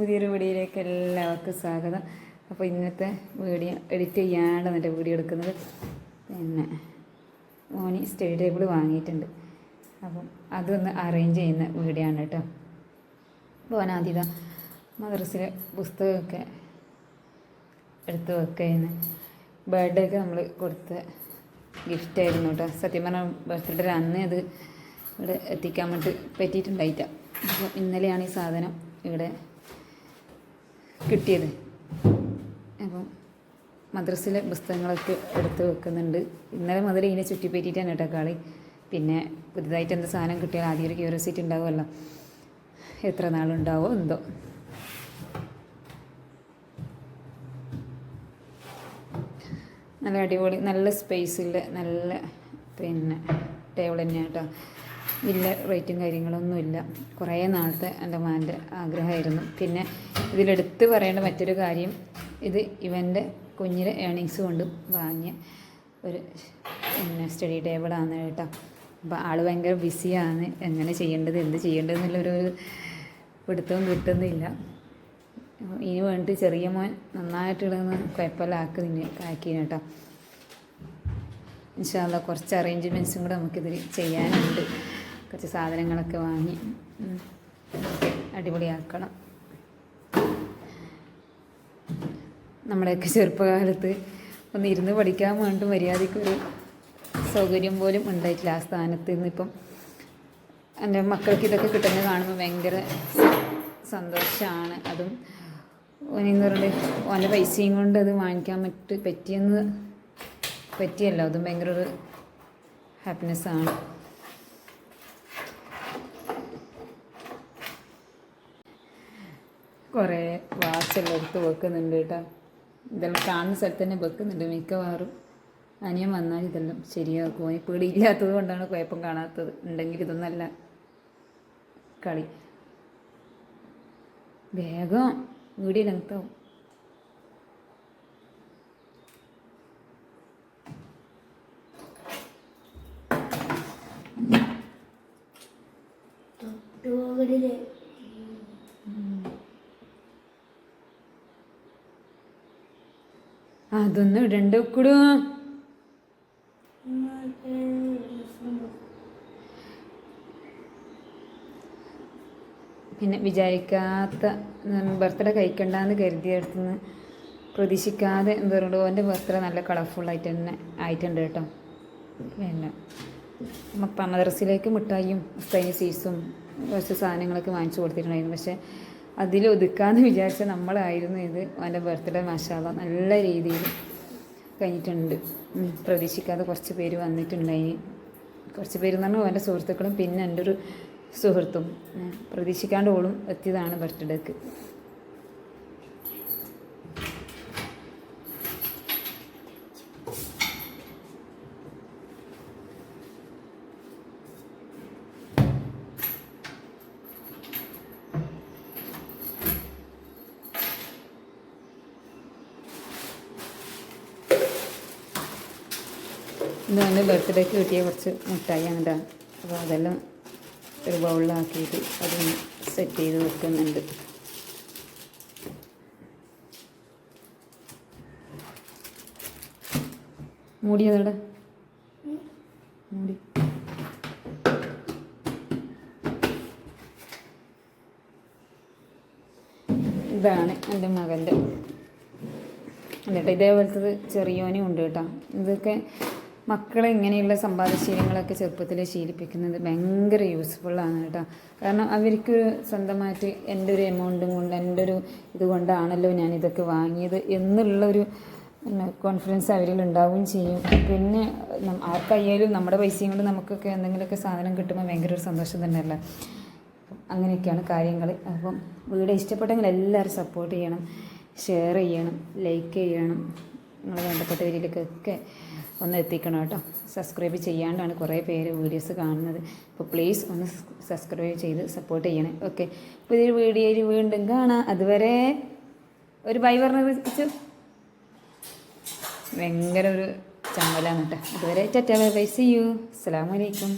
പുതിയൊരു വീഡിയോയിലേക്ക് എല്ലാവർക്കും സ്വാഗതം. അപ്പോൾ ഇന്നത്തെ വീഡിയോ എഡിറ്റ് ചെയ്യാണ്ട് എന്റെ വീഡിയോ എടുക്കുന്നത്. പിന്നെ മോനി സ്റ്റഡി ടേബിൾ വാങ്ങിയിട്ടുണ്ട്. അപ്പം അതൊന്ന് അറേഞ്ച് ചെയ്യുന്ന വീഡിയോ ആണ് കേട്ടോ. മോനാദ്യത മദ്രസിലെ പുസ്തകമൊക്കെ എടുത്ത് വെക്കുന്ന ബർത്ത്ഡേ ഒക്കെ നമ്മൾ കൊടുത്ത ഗിഫ്റ്റായിരുന്നു കേട്ടോ. സത്യം പറഞ്ഞാൽ ബർത്ത്ഡേ അന്ന് അത് ഇവിടെ എത്തിക്കാൻ വേണ്ടി പറ്റിയിട്ടുണ്ടായിട്ട അപ്പോൾ ഇന്നലെയാണ് ഈ സാധനം ഇവിടെ കിട്ടിയത്. അപ്പം മദ്രസിലെ പുസ്തകങ്ങളൊക്കെ എടുത്ത് വെക്കുന്നുണ്ട്. ഇന്നലെ മുതൽ ഇതിനെ ചുറ്റിപ്പറ്റിയിട്ടാണ് കേട്ടോ കളി. പിന്നെ പുതുതായിട്ട് എന്ത് സാധനം കിട്ടിയാൽ ആദ്യം ഒരു ക്യൂരിയോസിറ്റി ഉണ്ടാവുമല്ലോ. എത്ര നാളുണ്ടാവോ എന്തോ. നല്ല അടിപൊളി നല്ല സ്പേസിൽ നല്ല പിന്നെ ടേബിൾ തന്നെയാണ് കേട്ടോ. വലിയ റേറ്റും കാര്യങ്ങളൊന്നുമില്ല കുറേ നാളത്തെ എന്റെ മാന്റെ ആഗ്രഹമായിരുന്നു. പിന്നെ ഇതിലെടുത്ത് പറയേണ്ട മറ്റൊരു കാര്യം ഇത് ഇവന്റെ കുഞ്ഞിലെ ഏണിങ്സ് കൊണ്ട് വാങ്ങിയ ഒരു പിന്നെ സ്റ്റഡി ടേബിളാണ് കേട്ടോ. അപ്പോൾ ആൾ ഭയങ്കര ബിസിയാണ് എങ്ങനെ ചെയ്യേണ്ടത് എന്ത് ചെയ്യേണ്ടത് എന്നുള്ളൊരു പിടുത്തവും കിട്ടുന്നില്ല ഇനി വേണ്ടി ചെറിയ മോൻ നന്നായിട്ടിടുന്ന കുഴപ്പമില്ലാക്കി നിന്നെ ആക്കി കേട്ടോ. ഇൻഷാല്ല കുറച്ച് അറേഞ്ച്മെന്റ്സും കൂടെ നമുക്കിതിൽ ചെയ്യാനുണ്ട്. കുറച്ച് സാധനങ്ങളൊക്കെ വാങ്ങി. അടിപൊളിയാക്കണം. നമ്മുടെയൊക്കെ ചെറുപ്പകാലത്ത് ഒന്ന് ഇരുന്ന് പഠിക്കാൻ വേണ്ടി മര്യാദയ്ക്കൊരു സൗകര്യം പോലും ഉണ്ടായിട്ടില്ല ആ സ്ഥാനത്ത് നിന്നിപ്പം എന്റെ മക്കൾക്ക് ഇതൊക്കെ കിട്ടുന്നത് കാണുമ്പോൾ ഭയങ്കര സന്തോഷമാണ്. അതും ഓനെന്ന് പറഞ്ഞിട്ട് ഓന്റെ പൈസയും കൊണ്ട് അത് വാങ്ങിക്കാൻ പറ്റി പറ്റിയെന്ന് പറ്റിയല്ലോ. അതും ഭയങ്കര ഒരു ഹാപ്പിനെസ്സാണ് കുറേ വാച്ചെല്ലാം എടുത്ത് വെക്കുന്നുണ്ട് കേട്ടോ. ഇതെല്ലാം കാണുന്ന സ്ഥലത്ത് തന്നെ വെക്കുന്നുണ്ട് മിക്കവാറും. അനിയൻ വന്നാൽ ഇതെല്ലാം ശരിയാക്കും. പേടി പേടിയില്ലാത്തത് കൊണ്ടാണ് കുഴപ്പം കാണാത്തത്. ഉണ്ടെങ്കിൽ ഇതൊന്നല്ല. കളി. വേഗം. വീഡിയോ അതൊന്നും ഇടണ്ട വെക്കൂടൂ പിന്നെ വിചാരിക്കാത്ത ബർത്ത്ഡേ കഴിക്കണ്ടെന്ന് കരുതിയെടുത്തുനിന്ന് പ്രതീക്ഷിക്കാതെ ഓന്റെ ബർത്ത്ഡേ നല്ല കളർഫുള്ളായിട്ട് തന്നെ ആയിട്ടുണ്ട് കേട്ടോ. പിന്നെ നമുക്ക് മദ്രസിലേക്ക് മിഠായിയും ഉസ്താനി സീസും കുറച്ച് സാധനങ്ങളൊക്കെ വാങ്ങിച്ചു കൊടുത്തിട്ടുണ്ടായിരുന്നു. പക്ഷേ അതിലൊതുക്കാന്ന് വിചാരിച്ച നമ്മളായിരുന്നു ഇത്. അവന്റെ ബർത്ത്ഡേ മാഷാല നല്ല രീതിയിൽ കഴിഞ്ഞിട്ടുണ്ട്. പ്രതീക്ഷിക്കാതെ കുറച്ച് പേര് വന്നിട്ടുണ്ടായി. കുറച്ച് പേര് എന്ന് പറഞ്ഞാൽ അവന്റെ സുഹൃത്തുക്കളും പിന്നെ എന്റെ ഒരു സുഹൃത്തും. പ്രതീക്ഷിക്കാണ്ട് ഓളും എത്തിയതാണ് ബർത്ത്ഡേക്ക്. ഇത് എന്റെ ബർത്ത്ഡേക്ക് കിട്ടിയ കുറച്ച് മിഠായിയാണ് കേട്ടോ അപ്പോൾ അതെല്ലാം ഒരു ബൗളിലാക്കിയിട്ട് അതൊന്ന് സെറ്റ് ചെയ്ത് വെക്കുന്നുണ്ട്. മൂടിയതവിടെ മൂടി. ഇതാണ് എന്റെ മകന്റെ. എന്നിട്ട് ഇതേപോലത്തത് ചെറിയോനും ഉണ്ട് കേട്ടോ ഇതൊക്കെ മക്കളെ ഇങ്ങനെയുള്ള സമ്പാദശീലങ്ങളൊക്കെ ചെറുപ്പത്തിൽ ശീലിപ്പിക്കുന്നത് ഭയങ്കര യൂസ്ഫുള്ളാണ് കേട്ടോ. കാരണം അവർക്ക് സ്വന്തമായിട്ട് എന്റെ ഒരു എമൗണ്ടും കൊണ്ട് എന്റെ ഒരു ഇതുകൊണ്ടാണല്ലോ ഞാൻ ഇതൊക്കെ വാങ്ങിയത് എന്നുള്ളൊരു കോൺഫിഡൻസ് അവരിൽ ഉണ്ടാവുകയും ചെയ്യും. പിന്നെ ആർക്കായാലും നമ്മുടെ പൈസയും കൊണ്ട് നമുക്കൊക്കെ എന്തെങ്കിലുമൊക്കെ സാധനം കിട്ടുമ്പോൾ ഭയങ്കര ഒരു സന്തോഷം തന്നെയല്ലേ? അങ്ങനെയൊക്കെയാണ് കാര്യങ്ങൾ അപ്പം വീഡിയോ ഇഷ്ടപ്പെട്ടെങ്കിൽ എല്ലാവരും സപ്പോർട്ട് ചെയ്യണം ഷെയർ ചെയ്യണം ലൈക്ക് ചെയ്യണം നിങ്ങൾ വേണ്ടപ്പെട്ടവരിലേക്കൊക്കെ ഒന്ന് എത്തിക്കണം കേട്ടോ. സബ്സ്ക്രൈബ് ചെയ്യാണ്ടാണ് കുറേ പേര് വീഡിയോസ് കാണുന്നത്. അപ്പോൾ പ്ലീസ് ഒന്ന് സബ്സ്ക്രൈബ് ചെയ്ത് സപ്പോർട്ട് ചെയ്യണേ. ഓക്കെ പുതിയൊരു വീഡിയോയിൽ വീണ്ടും കാണാം. അതുവരെ ഒരു ബൈ പറഞ്ഞത് വെച്ചു ഭയങ്കര ഒരു ചമ്മലാണ് കേട്ടോ. അതുവരെ ചറ്റാ ബൈ സി യു അസ്സാം വലൈക്കും